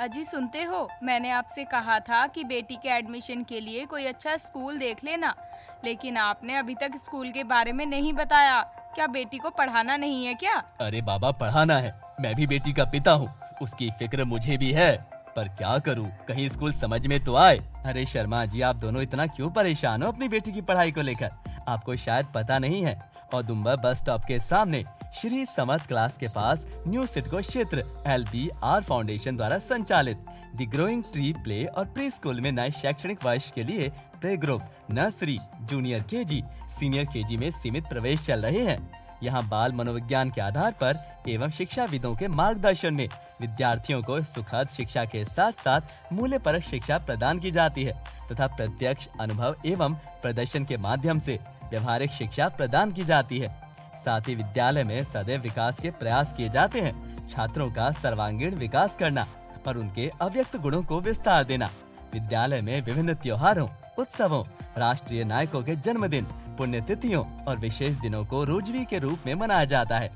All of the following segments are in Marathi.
अजी, सुनते हो? मैंने आपसे कहा था कि बेटी के एडमिशन के लिए कोई अच्छा स्कूल देख लेना। लेकिन आपने अभी तक स्कूल के बारे में नहीं बताया। क्या बेटी को पढ़ाना नहीं है क्या? अरे बाबा, पढ़ाना है। मैं भी बेटी का पिता हूँ। उसकी फ़िक्र मुझे भी है। पर क्या करूँ? कहीं स्कूल समझ में तो आए। अरे शर्मा जी, आप दोनों इतना क्यों परेशान हो अपनी बेटी की पढ़ाई को लेकर? आपको शायद पता नहीं है। और दुम्बा बस स्टॉप के सामने श्री समर्थ क्लास के पास न्यू सिटको क्षेत्र एल बी आर फाउंडेशन द्वारा संचालित। द ग्रोइंग ट्री प्ले और प्री स्कूल में नए शैक्षणिक वर्ष के लिए play group nursery junior K G senior K G में सीमित प्रवेश चल रहे हैं। यहाँ बाल मनोविज्ञान के आधार पर एवं शिक्षाविदों के मार्गदर्शन में विद्यार्थियों को सुखद शिक्षा के साथ साथ मूल्य परक शिक्षा प्रदान की जाती है तथा प्रत्यक्ष अनुभव एवं प्रदर्शन के माध्यम से व्यवहारिक शिक्षा प्रदान की जाती है। साथ ही विद्यालय में सदैव विकास के प्रयास किए जाते हैं। छात्रों का सर्वांगीण विकास करना और उनके अव्यक्त गुणों को विस्तार देना। विद्यालय में विभिन्न त्योहारों, उत्सवों, राष्ट्रीय नायकों के जन्मदिन, पुण्यतिथियों और विशेष दिनों को रोजवी के रूप में मनाया जाता है।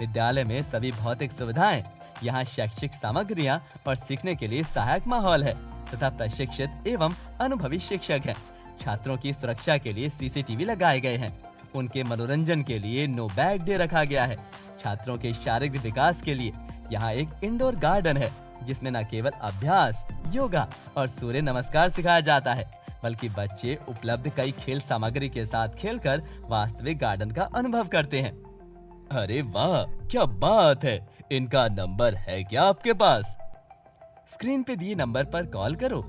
विद्यालय में सभी भौतिक सुविधाएँ, यहाँ शैक्षिक सामग्रियाँ और सीखने के लिए सहायक माहौल है तथा प्रशिक्षित एवं अनुभवी शिक्षक हैं। छात्रों की सुरक्षा के लिए सीसीटीवी लगाए गए हैं। उनके मनोरंजन के लिए नो बैग डे रखा गया है। छात्रों के शारीरिक विकास के लिए यहाँ एक इंडोर गार्डन है, जिसमें न केवल अभ्यास, योगा और सूर्य नमस्कार सिखाया जाता है, बल्कि बच्चे उपलब्ध कई खेल सामग्री के साथ खेलकर वास्तविक गार्डन का अनुभव करते हैं। अरे वाह, क्या बात है! इनका नंबर है क्या आपके पास? स्क्रीन पे दिए नंबर पर कॉल करो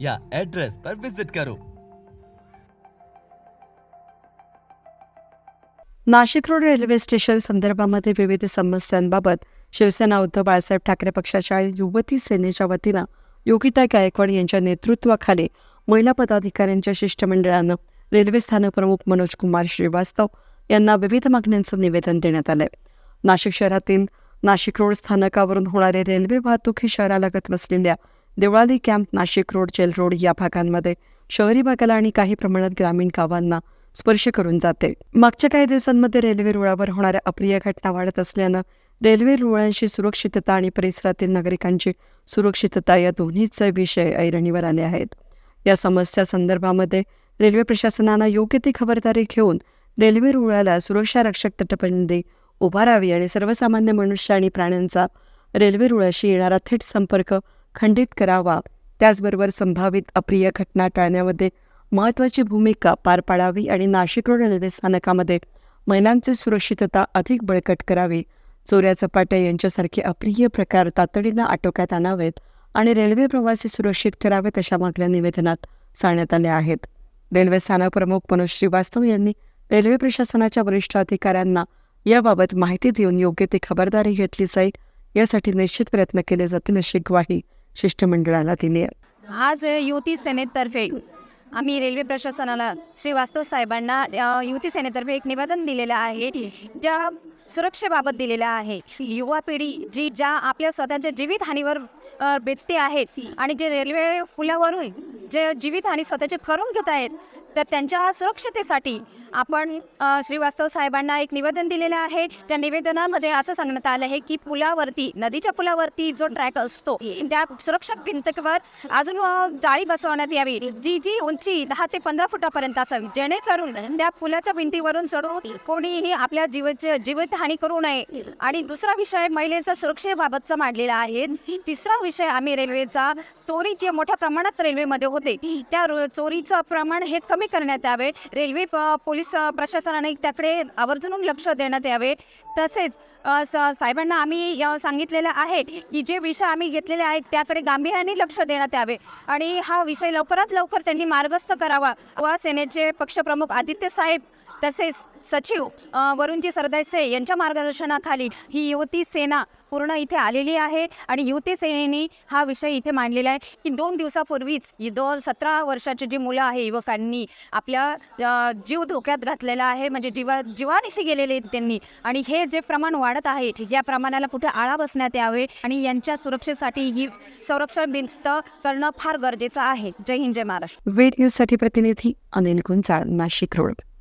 या एड्रेस पर विज़िट करो। नाशिक रोड रेल्वे स्टेशन संदर्भामध्ये विविध समस्यांबाबत शिवसेना उद्धव बाळासाहेब ठाकरे पक्षाच्या युवती सेनेच्या वतीनं योगिता गायकवाड यांच्या नेतृत्वाखाली महिला पदाधिकाऱ्यांच्या शिष्टमंडळानं रेल्वे स्थानक प्रमुख मनोज कुमार श्रीवास्तव यांना विविध मागण्यांचं निवेदन देण्यात आलंय. नाशिक शहरातील नाशिक रोड स्थानकावरून होणारे रेल्वे वाहतूक ही शहरालगत वसलेल्या Deolali camp Nashik road jail road या भागांमध्ये शहरी भागाला आणि काही प्रमाणात ग्रामीण गावांना स्पर्श करून जाते. मागच्या काही दिवसांमध्ये रेल्वे रुळावर होणाऱ्या अप्रिय घटना वाढत असल्यानं रेल्वे रुळांशी सुरक्षितता आणि परिसरातील नागरिकांची सुरक्षितता या दोन्हीचे विषय ऐरणीवर आले आहेत. या समस्या संदर्भामध्ये रेल्वे प्रशासनानं योग्य ती खबरदारी घेऊन रेल्वे रुळाला सुरक्षा रक्षक तटबंदी उभारावी आणि सर्वसामान्य मनुष्य आणि प्राण्यांचा रेल्वे रुळाशी येणारा थेट संपर्क खंडित करावा त्याचबरोबर संभावित अप्रिय घटना टाळण्यामध्ये महत्त्वाची भूमिका पार पाडावी आणि नाशिक रोड रेल्वे स्थानकामध्ये महिलांची सुरक्षितता अधिक बळकट करावी. चोऱ्या चपाट्या यांच्यासारखे अप्रिय प्रकार तातडीनं आटोक्यात आणावेत आणि रेल्वे प्रवासी सुरक्षित करावेत अशा मागण्या निवेदनात सांगण्यात आल्या आहेत. रेल्वे स्थानक प्रमुख मनोज श्रीवास्तव यांनी रेल्वे प्रशासनाच्या वरिष्ठ अधिकाऱ्यांना याबाबत माहिती देऊन योग्य ती खबरदारी घेतली जाईल यासाठी निश्चित प्रयत्न केले जातील अशी ग्वाही शिष्टमंडळाला दिली आहे. आज युती सेनेतर्फे आम्ही रेल्वे प्रशासनाला श्रीवास्तव साहेबांना युती युवती सेनेतर्फे एक निवेदन दिलेलं आहे ज्या सुरक्षेबाबत दिलेलं आहे. युवा पिढी जी ज्या आपल्या स्वतःच्या जीवितहानीवर अ, बेतते आहेत आणि जे रेल्वे पुलावरून जे जीवितहानी स्वतःचे करून घेत आहेत तर त्यांच्या सुरक्षतेसाठी आपण श्रीवास्तव साहेबांना एक निवेदन दिलेलं आहे. त्या निवेदनामध्ये असं सांगण्यात आलं आहे की पुलावरती नदीच्या पुलावरती जो ट्रॅक असतो त्या सुरक्षक भिंतीवर अजून जाळी बसवण्यात यावी. जी जी उंची दहा ते पंधरा फुटापर्यंत असावी. जेणेकरून त्या पुलाच्या भिंतीवरून चढून कोणीही आपल्या जीवचे जीवितहानी करू नये. आणि दुसरा विषय महिलेचा सुरक्षेबाबतचा मांडलेला आहे. तिसरा विषय आम्ही रेल्वेचा चोरी जे मोठ्या प्रमाणात रेल्वेमध्ये होते. त्या रो- चोरीचं प्रमाण हे कमी करण्यात यावे. रेल्वे पोलीस प्रशासनाने त्याकडे आवर्जून लक्ष देण्यात यावे. तसेच साहेबांना आम्ही सांगितलेलं आहे की जे विषय आम्ही घेतलेले आहेत त्याकडे गांभीर्याने लक्ष देण्यात यावे. आणि हा विषय लवकरात लवकर त्यांनी मार्गस्थ करावा. व सेनेचे पक्षप्रमुख आदित्य साहेब तसेच सचिव वरुणजी सरदेसाई यांच्या मार्गदर्शनाखाली ही युवती सेना पूर्ण इथे आलेली आहे आणि युवती सेनेने हा विषय इथे मांडलेला आहे की दोन दिवसापूर्वीच दोन सतरा वर्षाची जी मुलं आहे युवकांनी आपल्या जीव धोक्यात घातलेला आहे म्हणजे जीवा जीवानिशी गेलेले आहेत त्यांनी. आणि हे जे प्रमाण वाढत आहे या प्रमाणाला कुठे आळा बसण्यात यावे आणि यांच्या सुरक्षेसाठी ही संरक्षण भिंत करणं फार गरजेचं आहे. जय हिंद जय महाराष्ट्र. वेद न्यूजसाठी प्रतिनिधी अनिल गुंजाळ नाशिक रोड.